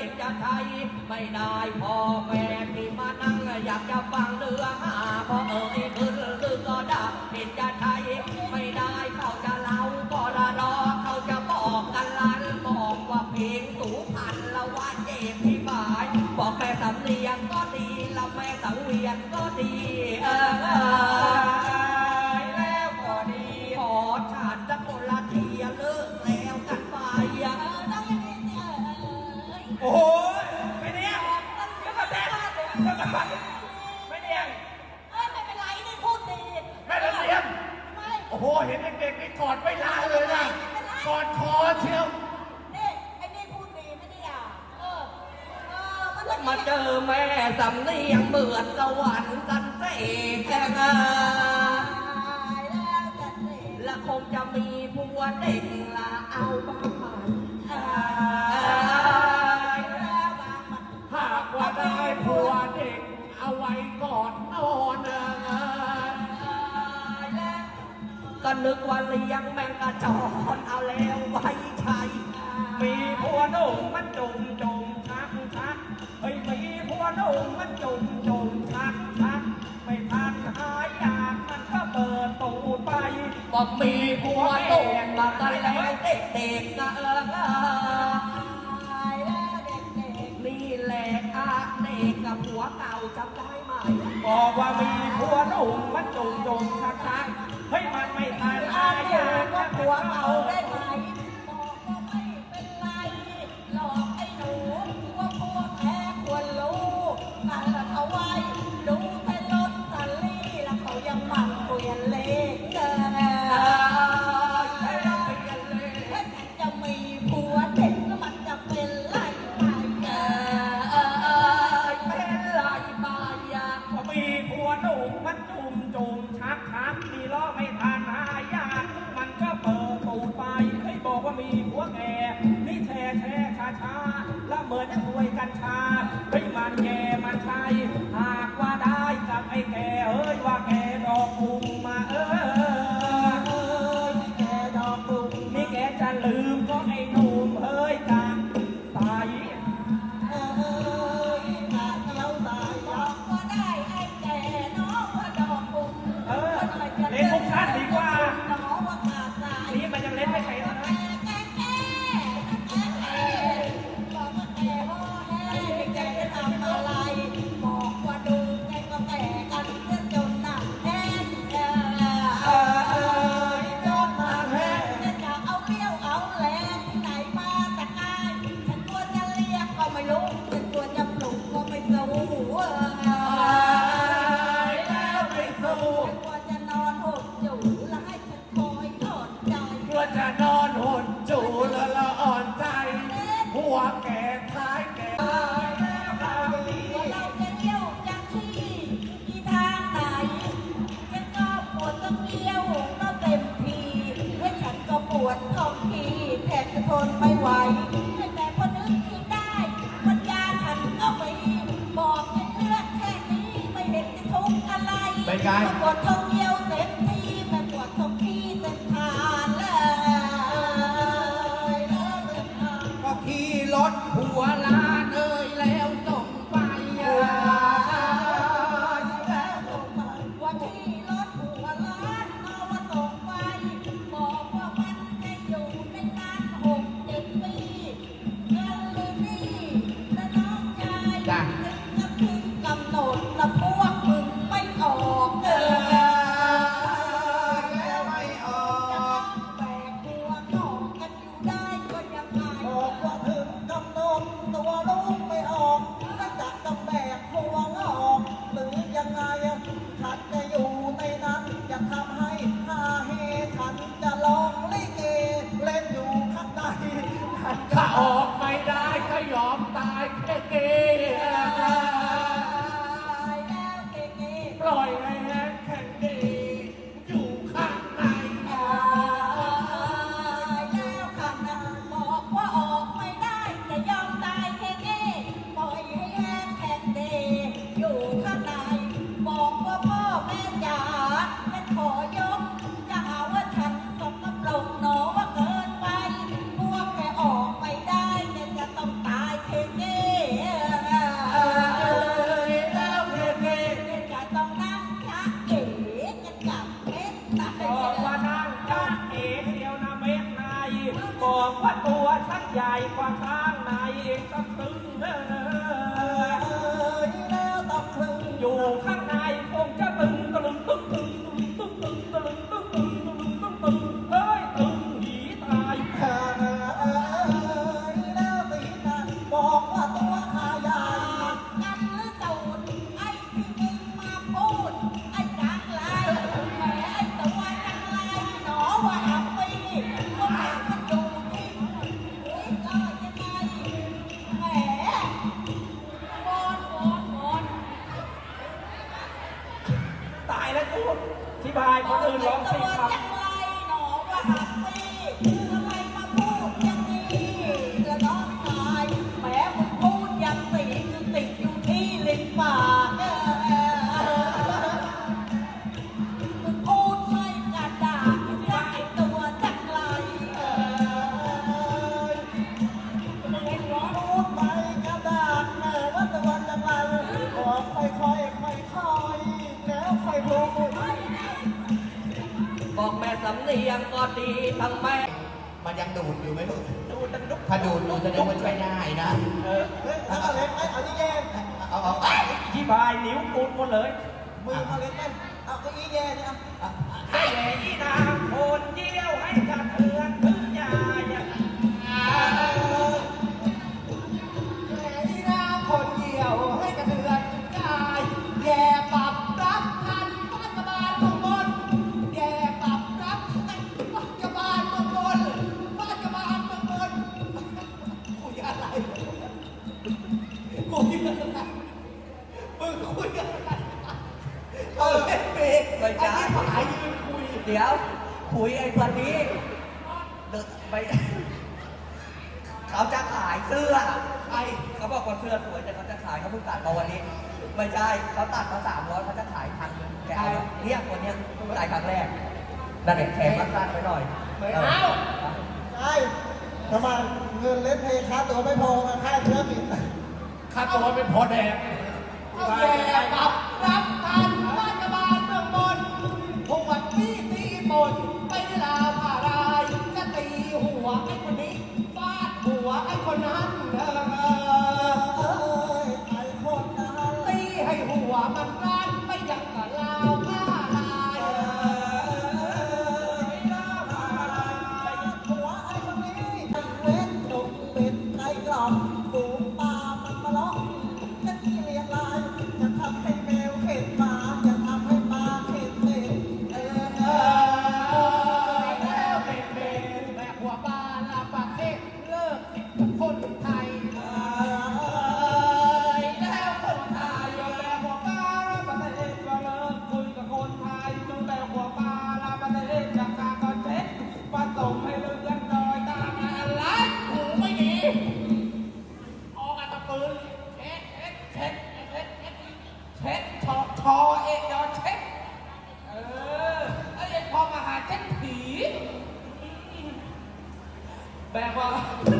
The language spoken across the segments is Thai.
กิจะใช้ไม่ได้พ่อแม่พี่มานั่งอยากจะฟังเนื้อหาพอเอ่ยขึ้นหรือก็ด่ากิจจะใช้ไม่ได้เขาจะเล่าก็ละรอเขาจะบอกกันลันบอกว่าเพลงสูพันละวันเด็กพี่บายบอกแม่สำเนียงก็ดีแล้วแม่สังเวียนก็ดีเออ กอดคอเชียวนี่ไอ้นี่พูดดีไม่ได้อะเออเออมาเจอแม่สำเนียงเบื่อสวรรค์กันเสกแงตายแล้วและคงจะมีผัวเด็กละเอาบ้าน นึกว่าเลี้ยงแมงกะจอนเอาแล้วไว้ใช้มีผัวนุ่มมันจุ่มจุ่มทักทักเฮ้ยมีผัวนุ่มมันจุ่มจุ่มทักทักไม่ทักหายอยากมันก็เปิดตูดไปบอกมีผัวนุ่มมากันแล้วเด็กๆนะเออนี่แหละอาเด็กกัผัวเก่าจำได้ไหมบอกว่ามีผัวนุ่มมันจุ่มจุ่มทักทัก ให้มันไม่ตายตายยากับผัวเอาได้ไหมีหัวแง่นี่แช่แช่ชาชาละเมิดนักมวยกัญชา ไป็นการประกวดท่องเที่ยว มันยังดูดอยู่ไหมลูกดูดดุกถ้าดูดอยู่แสดงว่าใช้ได้นะ เออเฮ้ยล้เอาเล็กไหมเอาที่แย่เอาเอาเอาที่บายนิ้วกูหมดเลย มือเอาเล็กไหมเอาก็อี้แย่เนี่ยให้แย่ยี่นาคนเดียวให้กันเพื่เพื่อน เดี๋ยวคุยไอ้คนนี้เดินไป เขาจะขายเสื้อไอ้เขาบอกว่าเสื้อสวยแต่เขาจะขายเขาเพิ่งตัดมาวันนี้ ไม่ใช่เขาตัดมาสามร้อเขาจะขายพันงแกเอารียกคนเนี้ยจ่ายครั้งแรกนั่นเองแขกมาสั้นไปหน่อยไม่เอาไอ้ทำไมเงินเล่นเพย์ค่าตัวไม่พอมาค่าเชื้อบินค่าตัวไม่พอแดงเอาแย่ปับรับทัน ว่า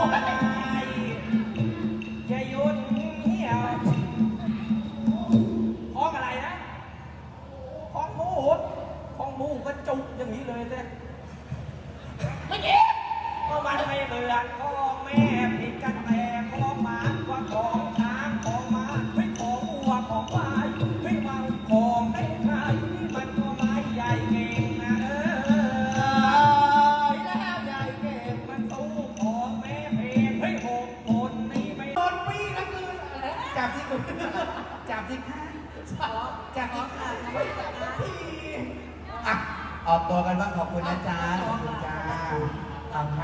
What? คุณนะจ๊ะจ้าตามใคร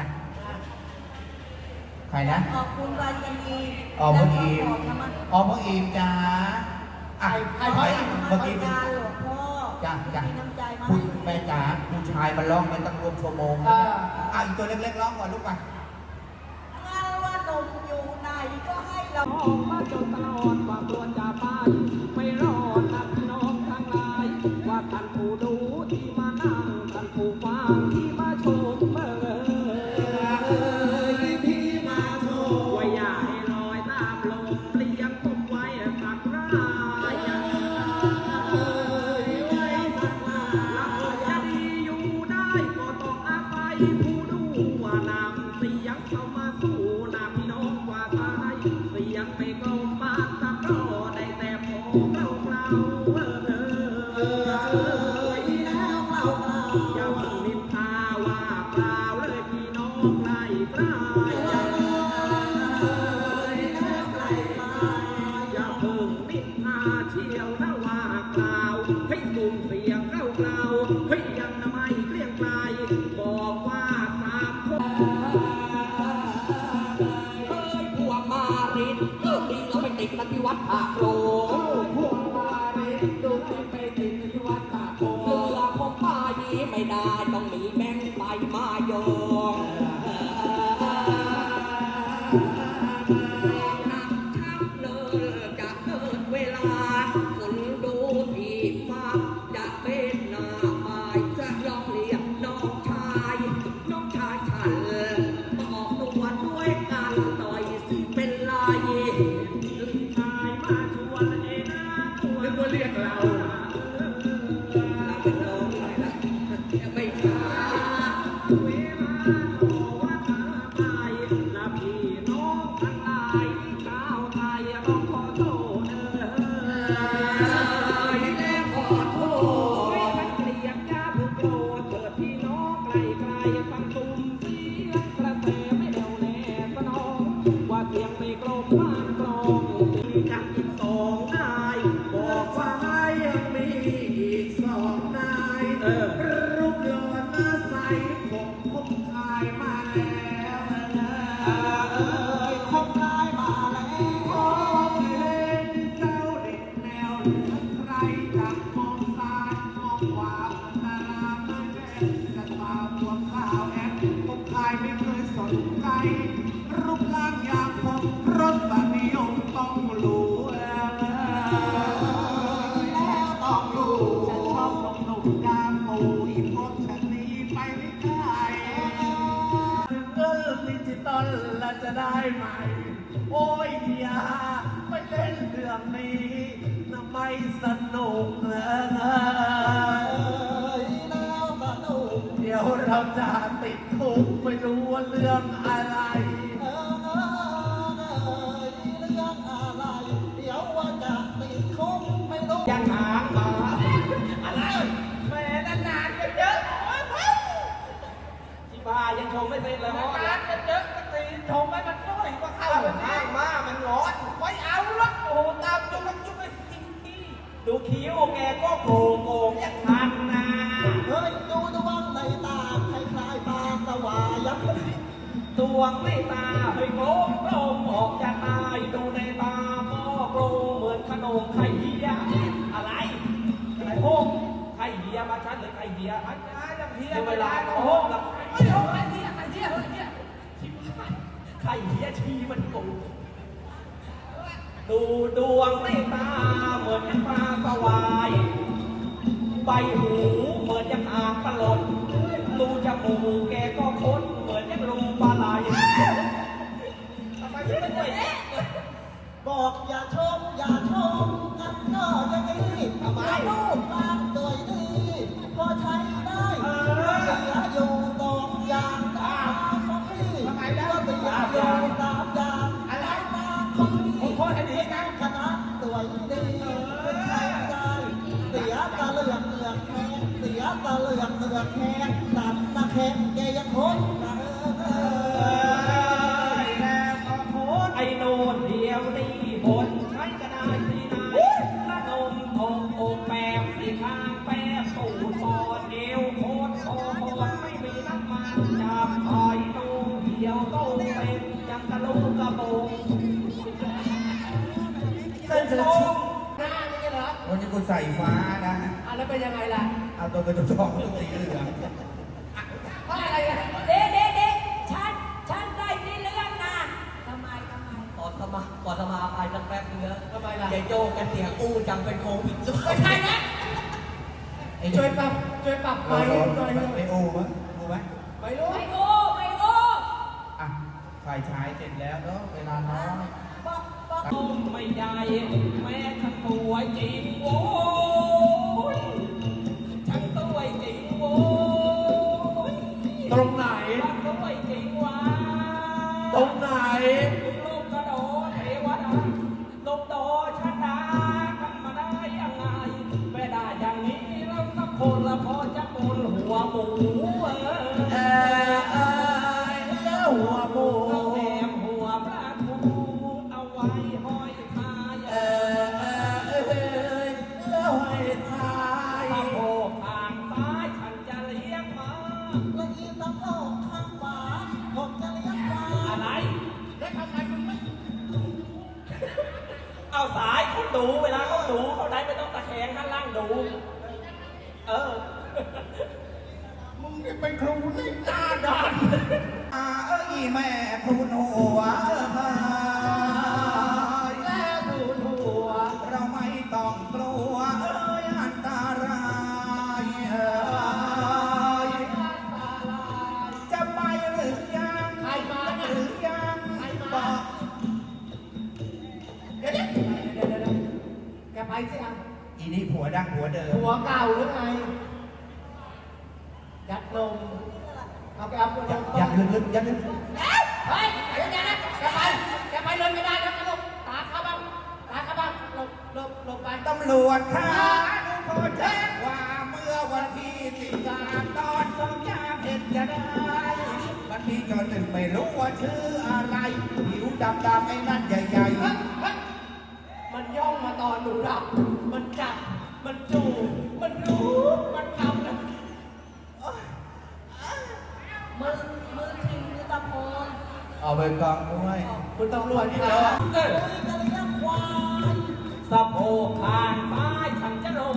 ใครนะขอบคุณบารมีอ๋อพ่ออีมอ๋อพ่ออีมจ้าอะใครพ่ออีมเมื่อกี้เป็นหลวงพ่อจ้าจ้าคุณแม่จ๋าผู้ชายมาล้องมันต้องรวมชั่วโมงอะอีกตัวเล็กๆร้องก่อนลูกไปงาว่านมอยู่ไหนก็ให้เราออกมาจนตลอดความตัวจำ ไม่ได้ต้องมีแบงค์ไปมาโย ได้ไหม โอ้ยอย่าไปเล่นเรื่องนี้นะไม่สนุกเลยน่าสนุกเดี๋ยวเราจะติดทุกไม่รู้ว่าเรื่องอะไรเออเออเอะไร เดี๋ยวว่าจะติดคุกไม่รู้ยังหางหาอะไรแหมนานกันเยอะที่บ้ายังชมไม่เสร็จเลยฮะ วงไม่ตาเฮ้โกงลมออกจากตาดูในตาก็โกลเหมือนขนมไข่เหี้ยอะไรอะไรโง่ไข่เหี้ยมาชันหรือไข่เหี้ยไข่เรยังเหี้ยเวลาโฮงกับไม่โฮงไข่เหี้ยไข่เหี้ยไข่เหี้ยไข่เหี้ยชี้มันโง่ดูดวงไม่ ตะแคงตับตะแคงแกยังโคตรไอ้โนนเดียวตีบนใช้กระดาที่นายละนมทองอแปบสีขางแปบตูดปอดเดียวโคตรโคตรไม่มีน้ำมันจับไอ้โนเดียวโตเป็นจังกะลูกกระโปงเต้นเสหน้านี่เหรอวันนี้กูใส่ฟ้านะอะแล้วเป็นยังไงล่ะ เอาตัวกระจกทองตัวสีเหลืองเพราอะไรอะเด็กเด็กเด็กฉัน ฉันได้ที่เรื่องนะทำไมทำไมก่อนสมาก่อนสมาไปสักแป๊บนึงนะทำไมล่ะเจโจ้แกันเสียงอู้จังเป็นโควิดหรือเปล่าไม่ใช่วยปรับช่วยปรับไปหน่อยไปโอ้ไหมโอ้ไหมไม่รู้ไม่โอ้ไม่โอ้อะฝ่ายชายเสร็จแล้วเนาะเวลาน้อยบอกบอกต้มไม่ได้แม้ทั้งตัวจริงโว้ ตรงไผัวดังผัวเดิมหัวเก่าหรือไงยัดลมเอาแกเอาไปลงอย่าลึกๆอย่าลึกเฮ้ยเดี๋ยวเดี๋ยวนะแกไปแกไปเลยไม่ได้นะกระลบตาเข้าบ้างตาเข้าบ้างหลบหลบหลบไปตำรวจค่ะหนูขอแจ้งว่าเมื่อวันที่สิบสามตอนสองยามเห็นจะได้วันนี้จนหนึ่งไม่รู้ว่าชื่ออะไรผิวดำดำๆไอ้นั่นใหญ่เฮ้ยเฮ้ยมันย่องมาตอนหนูหลับมันจับ มันจูบมันรู้มันทำนะมือมือถึงมือตะโพนๆเอาไปกองด้วยคุณตำรวจค่ะเออคุยจะเลี้ยงควาย สะโพกทางซ้ายฉันจะลง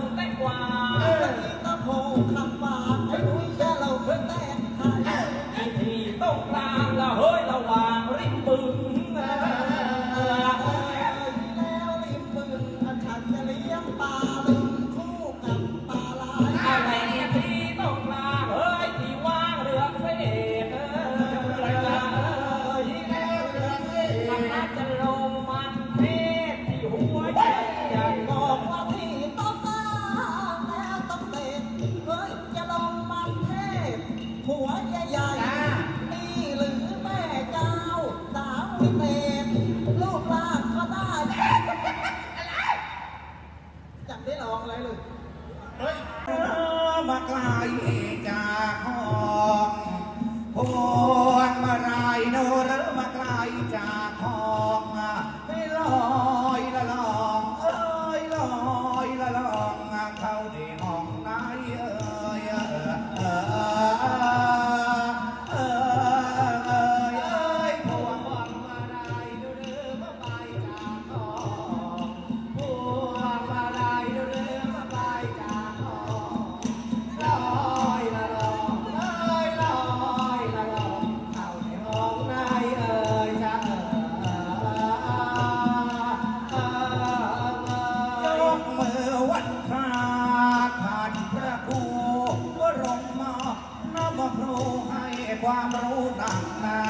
หนักหนา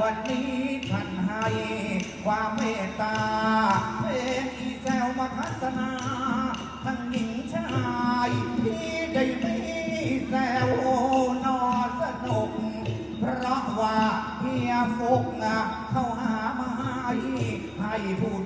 วันนี้ท่านให้ ความเมตตาเพลงอีแซวมาพัฒนา ทั้งหญิงชายที่ได้มีแซวโนอสนุก เพราะว่าเฮียฟุกนะเข้าหามาให้ให้ผู้ดูผู้